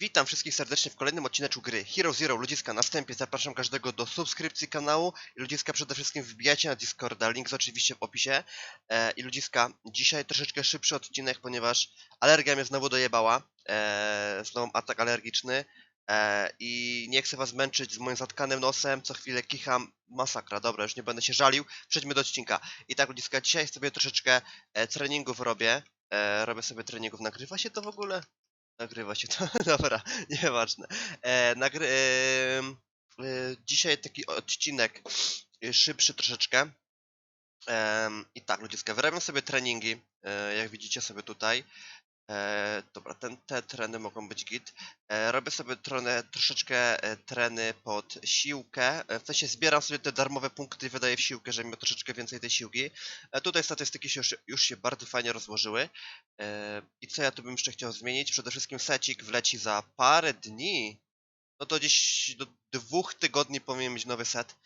Witam wszystkich serdecznie w kolejnym odcinku gry Hero Zero Ludziska. Na wstępie zapraszam każdego do subskrypcji kanału i Ludziska przede wszystkim wbijajcie na Discorda, link jest oczywiście w opisie. E, I Ludziska, dzisiaj troszeczkę szybszy odcinek, ponieważ alergia mnie znowu dojebała. E, znowu atak alergiczny. E, I nie chcę was męczyć z moim zatkanym nosem, co chwilę kicham. Masakra, dobra, już nie będę się żalił. Przejdźmy do odcinka. I tak Ludziska, dzisiaj sobie troszeczkę e, treningów robię. E, robię sobie treningów, nagrywa się to w ogóle? Nagrywa się to, dobra, nieważne. E, nagry, e, e, dzisiaj taki odcinek e, szybszy troszeczkę. Em, I tak, ludziska, wyrabiam sobie treningi, e, jak widzicie sobie tutaj. E, dobra, ten, te treny mogą być git. E, robię sobie tronę, troszeczkę e, treny pod siłkę. E, w sensie zbieram sobie te darmowe punkty i wydaję w siłkę, żeby miał troszeczkę więcej tej siłki. E, tutaj statystyki się już, już się bardzo fajnie rozłożyły. E, I co ja tu bym jeszcze chciał zmienić? Przede wszystkim secik wleci za parę dni. No to gdzieś do dwóch tygodni powinien mieć nowy set,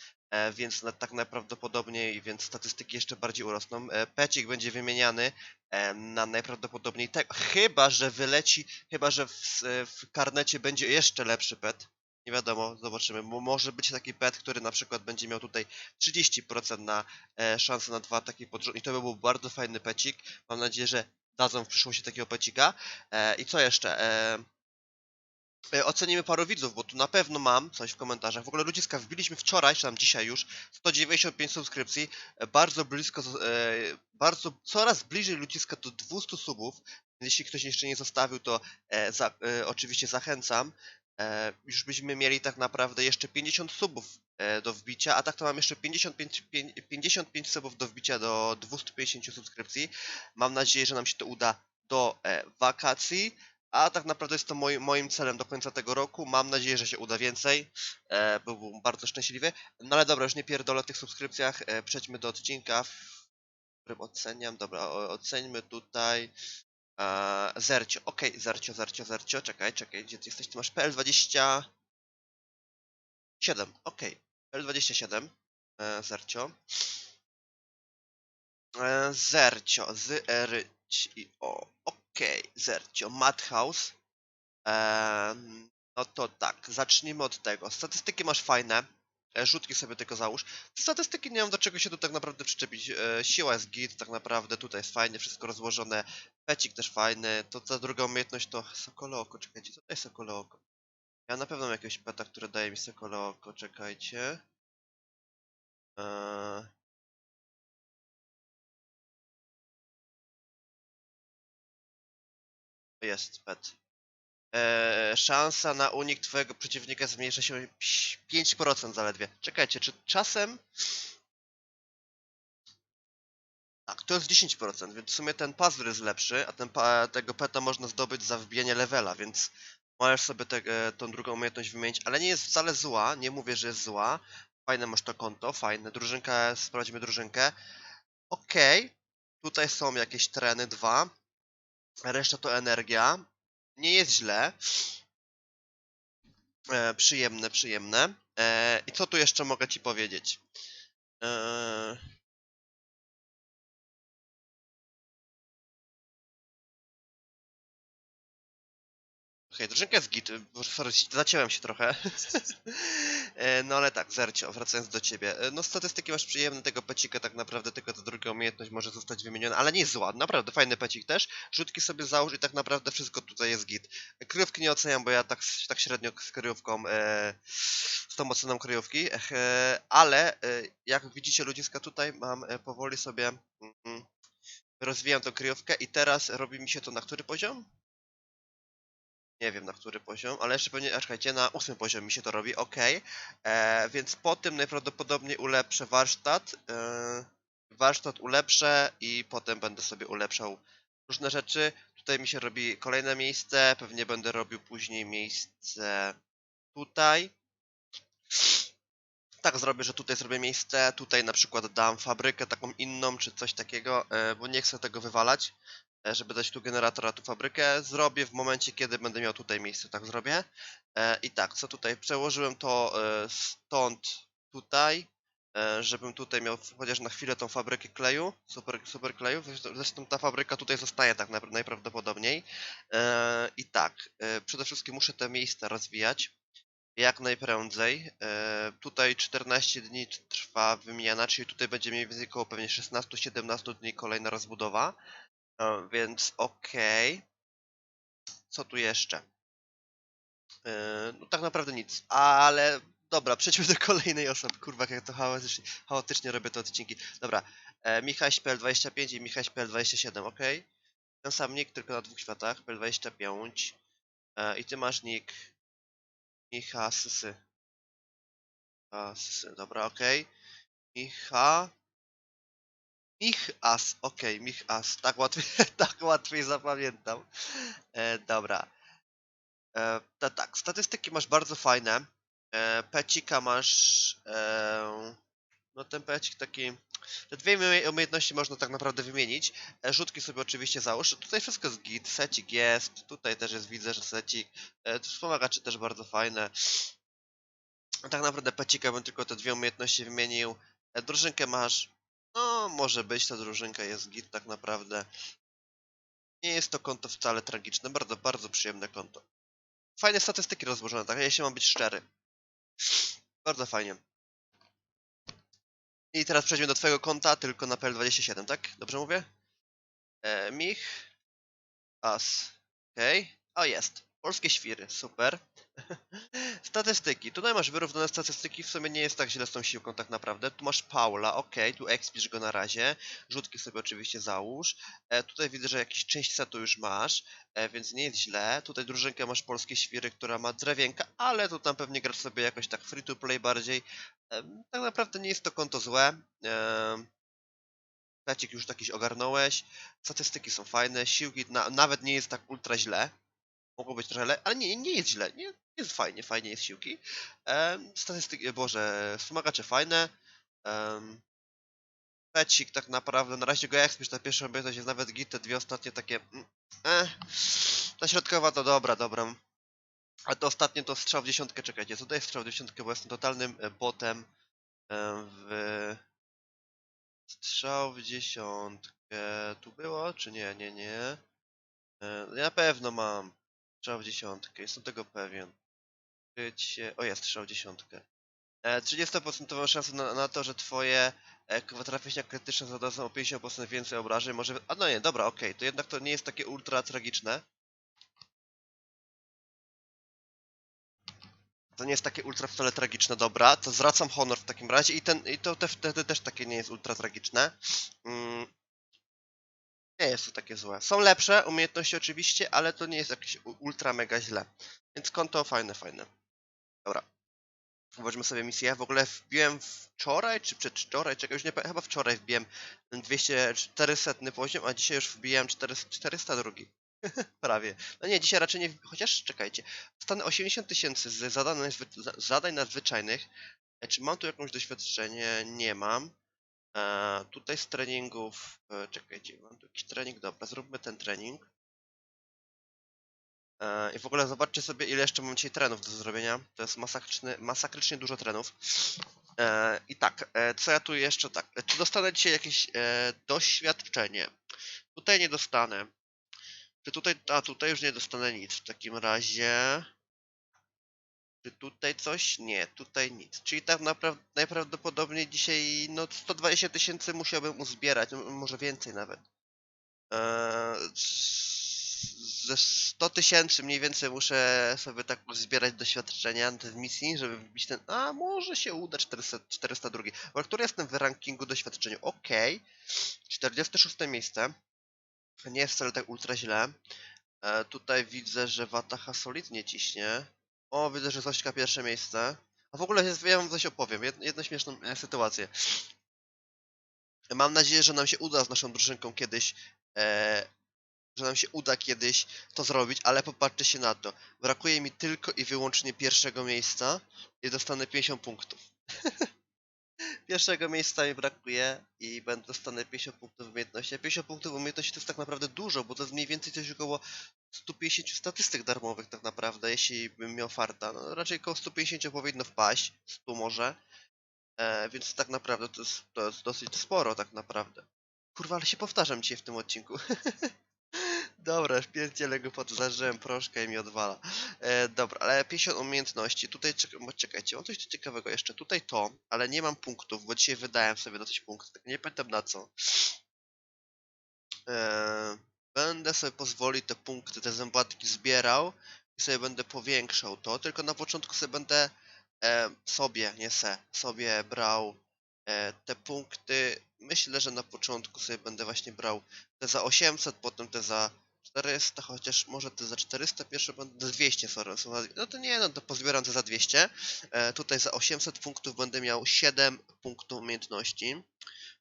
więc na, tak najprawdopodobniej, więc statystyki jeszcze bardziej urosną. E, pecik będzie wymieniany e, na najprawdopodobniej tego, chyba że wyleci, chyba że w, w karnecie będzie jeszcze lepszy pet. Nie wiadomo, zobaczymy. Może być taki pet, który na przykład będzie miał tutaj 30% na e, szansę na dwa ataki pod rząd i to by był bardzo fajny pecik. Mam nadzieję, że dadzą w przyszłości takiego pecika. E, I co jeszcze? E, e, ocenimy paru widzów, bo tu na pewno mam coś w komentarzach. W ogóle ludziska wbiliśmy wczoraj, czy tam dzisiaj już, 195 subskrypcji. E, bardzo blisko, e, bardzo, coraz bliżej ludziska do 200 subów. Jeśli ktoś jeszcze nie zostawił, to e, za, e, oczywiście zachęcam. E, już byśmy mieli tak naprawdę jeszcze 50 subów e, do wbicia, a tak to mam jeszcze 55, pięć- 55 subów do wbicia do 250 subskrypcji. Mam nadzieję, że nam się to uda do e, wakacji, a tak naprawdę jest to moi, moim celem do końca tego roku. Mam nadzieję, że się uda więcej. E, byłbym bardzo szczęśliwy. No ale dobra, już nie pierdolę tych subskrypcjach. E, przejdźmy do odcinka, w którym oceniam. Dobra, oceńmy tutaj. E, Zercio, okej, Zercio, Zercio, Zercio, czekaj, czekaj, gdzie ty jesteś? Ty masz PL27, okej, PL27, e, Zercio. E, Zercio, z R i o, okej, Zercio, Madhouse. No to tak, zacznijmy od tego. Statystyki masz fajne. E, Rzutki sobie tylko załóż. Statystyki nie mam do czego się tu tak naprawdę przyczepić. E, Siła jest git, tak naprawdę tutaj jest fajnie, wszystko rozłożone. Pecik też fajny. To ta druga umiejętność to Sokole Oko. Czekajcie, co to jest Sokole Oko? Ja na pewno mam jakiegoś peta, który daje mi Sokole Oko. Czekajcie. Eee... Jest pet. Eee, szansa na unik twojego przeciwnika zmniejsza się o 5% zaledwie. Czekajcie, czy czasem... Tak, to jest 10%, więc w sumie ten puzzle jest lepszy, a ten tego peta można zdobyć za wbijanie levela, więc możesz sobie te, e, tą drugą umiejętność wymienić, ale nie jest wcale zła, nie mówię, że jest zła. Fajne masz to konto, fajne. Drużynka, sprawdźmy drużynkę. Okej, tutaj są jakieś treny, dwa. Reszta to energia. Nie jest źle. E, przyjemne, przyjemne. E, I co tu jeszcze mogę ci powiedzieć? E, Okej, drużynka jest git, sorry, zaciąłem się trochę. E, no ale tak, Zercio, wracając do ciebie. E, No statystyki masz przyjemne, tego pecika tak naprawdę tylko ta druga umiejętność może zostać wymieniona, ale nie zła, naprawdę fajny pecik też. Rzutki sobie załóż i tak naprawdę wszystko tutaj jest git. Kryjówki nie oceniam, bo ja tak, tak średnio z kryjówką, e, z tą oceną kryjówki, e, ale e, jak widzicie ludziska tutaj mam e, powoli sobie mm, rozwijam tą kryjówkę i teraz robi mi się to na który poziom? Nie wiem na który poziom, ale jeszcze pewnie, a czekajcie, na ósmym poziomie mi się to robi, ok. E, więc po tym najprawdopodobniej ulepszę warsztat. E, warsztat ulepszę i potem będę sobie ulepszał różne rzeczy. Tutaj mi się robi kolejne miejsce, pewnie będę robił później miejsce tutaj. Tak zrobię, że tutaj zrobię miejsce, tutaj na przykład dam fabrykę taką inną, czy coś takiego, e, bo nie chcę tego wywalać żeby dać tu generatora, tu fabrykę, zrobię w momencie, kiedy będę miał tutaj miejsce, tak zrobię. E, I tak, co tutaj? Przełożyłem to e, stąd tutaj, e, żebym tutaj miał chociaż na chwilę tą fabrykę kleju, super, super kleju. Zresztą, ta fabryka tutaj zostaje tak najpra- najprawdopodobniej. E, I tak, e, przede wszystkim muszę te miejsca rozwijać jak najprędzej. E, tutaj 14 dni trwa wymiana, czyli tutaj będzie mniej więcej około pewnie 16-17 dni kolejna rozbudowa. E, więc okej. Co tu jeszcze? E, no tak naprawdę nic, ale dobra, przejdźmy do kolejnej osoby. Kurwa, jak to chaotycznie, chaotycznie robię te odcinki. Dobra, e, Michaś.pl25 i Michaś.pl27, ok? Ten sam nick, tylko na dwóch światach, PL25. E, I ty masz nick Micha Sysy. A, Sysy, dobra, ok. Micha... Michas, ok, Michas, tak łatwiej, tak łatwiej zapamiętam. E, dobra. E, to tak, statystyki masz bardzo fajne. E, pecika masz. E, no ten pecik taki. Te dwie umie- umiejętności można tak naprawdę wymienić. E, rzutki sobie oczywiście załóż. Tutaj wszystko jest git, secik jest. Tutaj też jest, widzę, że secik. E, wspomagacze też bardzo fajne. Tak naprawdę pecika bym tylko te dwie umiejętności wymienił. E, drużynkę masz. No, może być, ta drużynka jest git tak naprawdę. Nie jest to konto wcale tragiczne, bardzo, bardzo przyjemne konto. Fajne statystyki rozłożone, tak? Jeśli mam być szczery. Bardzo fajnie. I teraz przejdźmy do twojego konta, tylko na PL27, tak? Dobrze mówię? E, Mich. As. Okej. O, jest. Polskie świry, super. statystyki. Tutaj masz wyrównane statystyki, w sumie nie jest tak źle z tą siłką tak naprawdę. Tu masz Paula, ok, tu expisz go na razie. Rzutki sobie oczywiście załóż. E, tutaj widzę, że jakiś część setu już masz, e, więc nie jest źle. Tutaj drużynkę masz polskie świry, która ma drewienka, ale tu tam pewnie grasz sobie jakoś tak free to play bardziej. E, tak naprawdę nie jest to konto złe. E, Pecik już jakiś ogarnąłeś. Statystyki są fajne, siłki na, nawet nie jest tak ultra źle. Mogło być trochę le... ale nie, nie jest źle. Nie, jest fajnie, fajnie jest siłki. Em, statystyki, boże, wspomagacze fajne. Um, Pecik tak naprawdę, na razie go jak ta pierwsza obiektość jest nawet git, te dwie ostatnie takie... mm, Eh. Ta środkowa to dobra, dobra. A to ostatnie to strzał w dziesiątkę, czekajcie, co to jest strzał w dziesiątkę, bo jestem totalnym e, botem em, w... Strzał w dziesiątkę, tu było, czy nie, nie, nie. E, Ja na pewno mam strzał w dziesiątkę, jestem tego pewien. Krycie... O jest, strzał w dziesiątkę. E, 30% szansę na, na to, że twoje e, trafienia krytyczne zadadzą o 50% więcej obrażeń, może... A no nie, dobra, okej, to jednak to nie jest takie ultra tragiczne. To nie jest takie ultra wcale tragiczne, dobra, to zwracam honor w takim razie i, ten, i to te, też takie nie jest ultra tragiczne. Mm. Nie jest to takie złe. Są lepsze umiejętności oczywiście, ale to nie jest jakieś ultra mega źle. Więc konto fajne, fajne. Dobra. Zobaczmy sobie misję. W ogóle wbiłem wczoraj, czy przedwczoraj, czekaj, już nie chyba wczoraj wbiłem 200, 400 poziom, a dzisiaj już wbijałem 400, 402. Prawie. No nie, dzisiaj raczej nie, chociaż czekajcie. Dostanę 80 tysięcy z zadań, zadań nadzwyczajnych. E, Czy mam tu jakąś doświadczenie? Nie mam. E, tutaj z treningów, e, czekajcie, mam tu jakiś trening, dobra, zróbmy ten trening. E, I w ogóle zobaczcie sobie, ile jeszcze mam dzisiaj trenów do zrobienia. To jest masakryczny, masakrycznie dużo trenów. E, I tak, e, co ja tu jeszcze tak. e, Czy dostanę dzisiaj jakieś e, doświadczenie? Tutaj nie dostanę. Czy tutaj, a tutaj już nie dostanę nic. W takim razie. Czy tutaj coś? Nie, tutaj nic. Czyli tak najprawdopodobniej dzisiaj no 120 tysięcy musiałbym uzbierać, może więcej nawet. Eee, ze 100 tysięcy mniej więcej muszę sobie tak zbierać doświadczenia w misji, żeby wbić ten. A może się uda 400, 402. Bo który jestem w rankingu doświadczeniu? Ok. 46 miejsce. Nie jest wcale tak ultra źle. E, tutaj widzę, że Wataha solidnie ciśnie. O, widzę, że Zośka pierwsze miejsce. A w ogóle jest- ja wam coś opowiem. Jed, jedną śmieszną e, sytuację. Mam nadzieję, że nam się uda z naszą drużynką kiedyś, e, że nam się uda kiedyś to zrobić, ale popatrzcie się na to. Brakuje mi tylko i wyłącznie pierwszego miejsca i dostanę 50 punktów. pierwszego miejsca mi brakuje i będę dostanę 50 punktów umiejętności. A 50 punktów umiejętności to jest tak naprawdę dużo, bo to jest mniej więcej coś około 150 statystyk darmowych tak naprawdę, jeśli bym miał farta. No, raczej około 150 powinno wpaść, 100 może. E, więc tak naprawdę to jest, to jest dosyć sporo tak naprawdę. Kurwa, ale się powtarzam dzisiaj w tym odcinku. Dobra, już pierdzielę go pod zażyłem proszkę i mi odwala. E, dobra, ale 50 umiejętności. Tutaj czek bo czekajcie, mam coś ciekawego jeszcze. Tutaj to, ale nie mam punktów, bo dzisiaj wydałem sobie dosyć punktów. Tak nie pamiętam na co. E, będę sobie pozwolić te punkty, te zębatki zbierał i sobie będę powiększał to, tylko na początku sobie będę e, sobie, nie se, sobie brał e, te punkty. Myślę, że na początku sobie będę właśnie brał te za 800, potem te za 400, chociaż może te za 400, pierwsze będę, za 200, sorry, są za, no to nie, no to pozbieram te za 200. E, tutaj za 800 punktów będę miał 7 punktów umiejętności.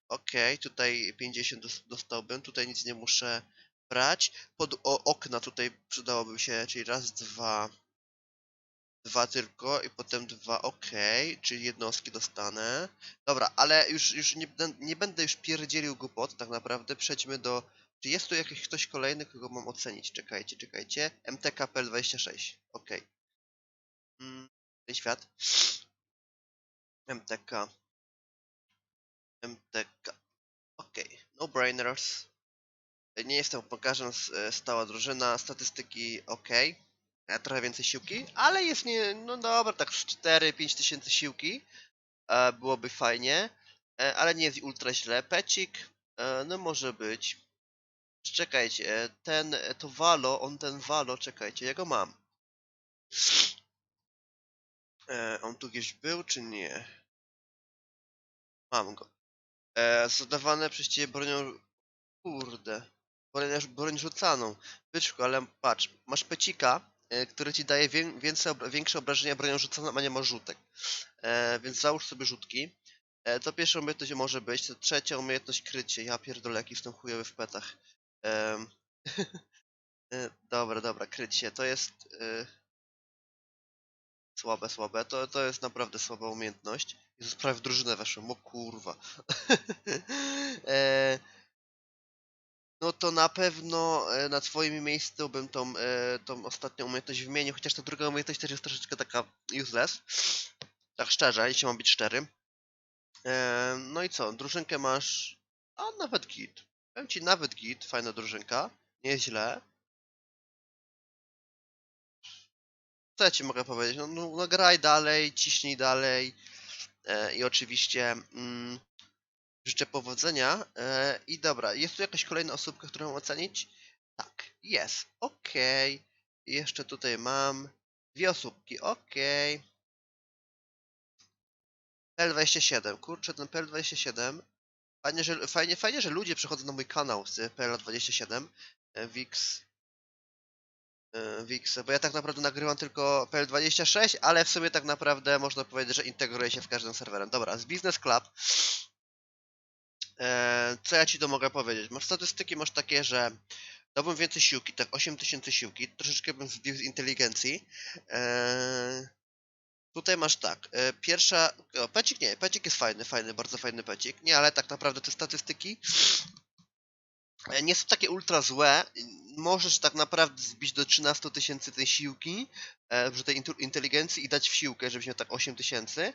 Okej, tutaj 50 dos- dostałbym, tutaj nic nie muszę brać. Pod o, okna tutaj przydałoby się, czyli raz, dwa, dwa tylko i potem dwa, okej, czyli jednostki dostanę. Dobra, ale już, już nie, nie będę już pierdzielił głupot, tak naprawdę przejdźmy do... Czy jest tu jakiś ktoś kolejny, kogo mam ocenić? Czekajcie, czekajcie. MTKPL26, okej. Mm, ten świat. MTK. MTK. Okej, no brainers. Nie jestem pokażem stała drużyna, statystyki ok. E, Trochę więcej siłki, ale jest nie, no dobra, tak z 4-5 tysięcy siłki e, byłoby fajnie, e, ale nie jest ultra źle. Pecik, e, no może być. Czekajcie, e, ten, e, to Valo, on ten Valo, czekajcie, ja go mam. E, on tu gdzieś był, czy nie? Mam go. E, zadawane przez ciebie bronią... Kurde. Broń, broń rzucaną. Byczku, ale patrz, masz pecika, e, który ci daje wię, więcej, większe obrażenia bronią rzucaną, a nie ma rzutek. E, więc załóż sobie rzutki. E, to pierwsza umiejętność może być, to trzecia umiejętność krycie. Ja pierdolę, jaki jestem chujowy w petach. E, dobra, dobra, krycie. To jest... E, słabe, słabe. To, to jest naprawdę słaba umiejętność. Jezus, prawie w drużynę weszłem, o kurwa. e, no to na pewno e, na twoim miejscu bym tą, e, tą ostatnią umiejętność wymienił, chociaż ta druga umiejętność też jest troszeczkę taka useless. Tak szczerze, jeśli mam być szczery. E, no i co, drużynkę masz... A nawet git. Powiem ci nawet git, fajna drużynka. Nieźle. Co ja ci mogę powiedzieć? No, no, no graj dalej, ciśnij dalej. E, I oczywiście mm, życzę powodzenia. E, I dobra, jest tu jakaś kolejna osóbka, którą ocenić? Tak, jest. Okej. I Jeszcze tutaj mam dwie osóbki. Okej. PL27. Kurczę, ten PL27. Fajnie, że, fajnie, fajnie, że ludzie przychodzą na mój kanał z PL27. e, Wix. e, Wix, bo ja tak naprawdę nagrywam tylko PL26, ale w sumie tak naprawdę można powiedzieć, że integruję się z każdym serwerem. Dobra, z Business Club. E, co ja ci to mogę powiedzieć? Masz statystyki, masz takie, że dałbym więcej siłki, tak 8000 siłki, troszeczkę bym zbił z inteligencji. E, tutaj masz tak, e, pierwsza, o, pecik nie, pecik jest fajny, fajny, bardzo fajny pecik, nie, ale tak naprawdę te statystyki e, nie są takie ultra złe, możesz tak naprawdę zbić do 13 tysięcy tej siłki, że tej inteligencji i dać w siłkę, żebyś miał tak 8 tysięcy,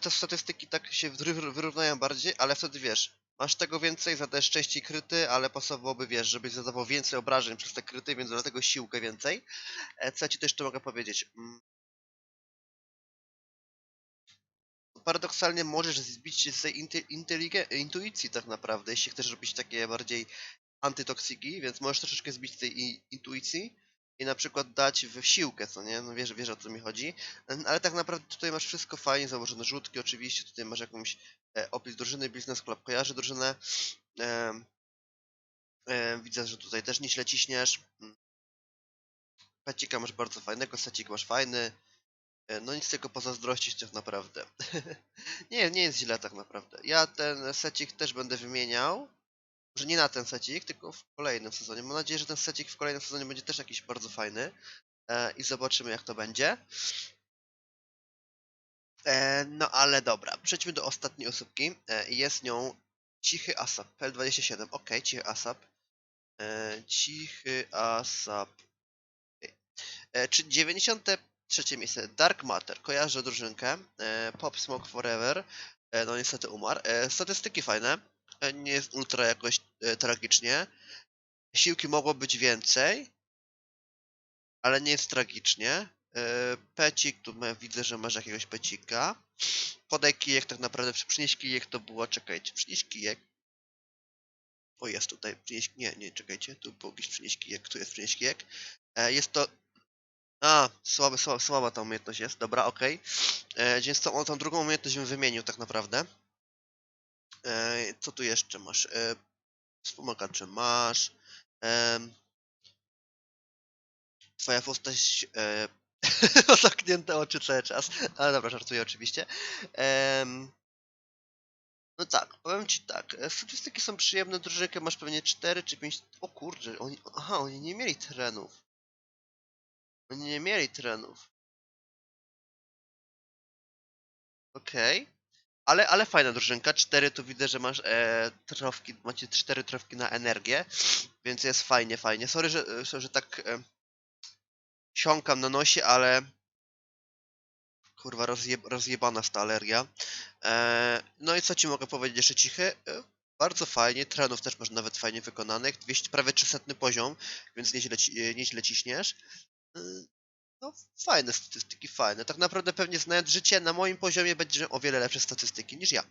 te, statystyki tak się wyr- wyrównają bardziej, ale wtedy wiesz, masz tego więcej, zadajesz częściej kryty, ale pasowałoby, wiesz, żebyś zadawał więcej obrażeń przez te kryty, więc dlatego siłkę więcej. E, Co ja ci też jeszcze mogę powiedzieć? Paradoksalnie możesz zbić się z tej intuicji tak naprawdę, jeśli chcesz robić takie bardziej antytoksiki, więc możesz troszeczkę zbić z tej intuicji i na przykład dać w siłkę, co nie? No wiesz, wiesz o co mi chodzi. Ale tak naprawdę tutaj masz wszystko fajnie założone, rzutki oczywiście, tutaj masz jakąś e, opis drużyny, Business Club kojarzy drużynę. Em, em, widzę, że tutaj też nieźle ciśniesz. Mm. Pecika masz bardzo fajnego, secik masz fajny. E, No nic tylko pozazdrościć tak naprawdę. nie, nie jest źle tak naprawdę. Ja ten secik też będę wymieniał. Może nie na ten secik, tylko w kolejnym sezonie. Mam nadzieję, że ten secik w kolejnym sezonie będzie też jakiś bardzo fajny. E, I zobaczymy jak to będzie. E, no ale dobra, przejdźmy do ostatniej osóbki. E, jest nią Cichy Asap, PL27. Ok, Cichy Asap. E, cichy Asap. E, czy 93 miejsce Dark Matter. Kojarzę drużynkę. E, Pop Smoke Forever. E, no niestety umarł. E, statystyki fajne. Nie jest ultra jakoś tragicznie. Siłki mogło być więcej, ale nie jest tragicznie. Pecik, tu ma, widzę, że masz jakiegoś pecika. Podaj kijek, tak naprawdę przynieś kijek to było, czekajcie, przynieś kijek. O, jest tutaj, przynieś, nie, nie, czekajcie, tu był jakiś przynieś kijek, tu jest przynieś kijek. Jest to, a, słaba, słaba, ta umiejętność jest, dobra, okej. E, Więc tą, tą drugą umiejętność bym wymienił tak naprawdę. E, co tu jeszcze masz? E, wspomagacze masz. Em, twoja postać e, zamknięte oczy cały czas. Ale dobra, żartuję oczywiście. Em, no tak, powiem ci tak. e, Statystyki są przyjemne, drużynkę masz pewnie 4 czy 5. O kurczę, oni, aha, oni nie mieli trenów. Oni nie mieli trenów. Okej. Ale, ale fajna drużynka. 4 tu widzę, że masz e, trofki, macie 4 trofki na energię, więc jest fajnie, fajnie. Sorry, że, że, tak e, siąkam na nosie, ale kurwa rozjeb, rozjebana jest ta alergia. E, no i co ci mogę powiedzieć jeszcze cichy? E, bardzo fajnie, trenów też masz nawet fajnie wykonanych. 200, prawie 300 poziom, więc nieźle, e, nieźle ciśniesz. No fajne statystyki, fajne. Tak naprawdę pewnie znając życie, na moim poziomie będzie o wiele lepsze statystyki niż ja.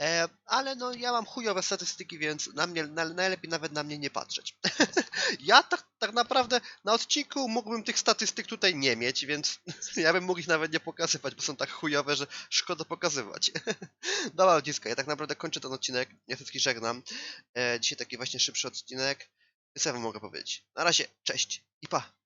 E, ale no ja mam chujowe statystyki, więc na mnie, na, najlepiej nawet na mnie nie patrzeć. ja tak, tak naprawdę na odcinku mógłbym tych statystyk tutaj nie mieć, więc ja bym mógł ich nawet nie pokazywać, bo są tak chujowe, że szkoda pokazywać. Dobra, ludziska, ja tak naprawdę kończę ten odcinek. Ja wszystkich żegnam. E, dzisiaj taki właśnie szybszy odcinek. Co ja wam mogę powiedzieć? Na razie, cześć i pa!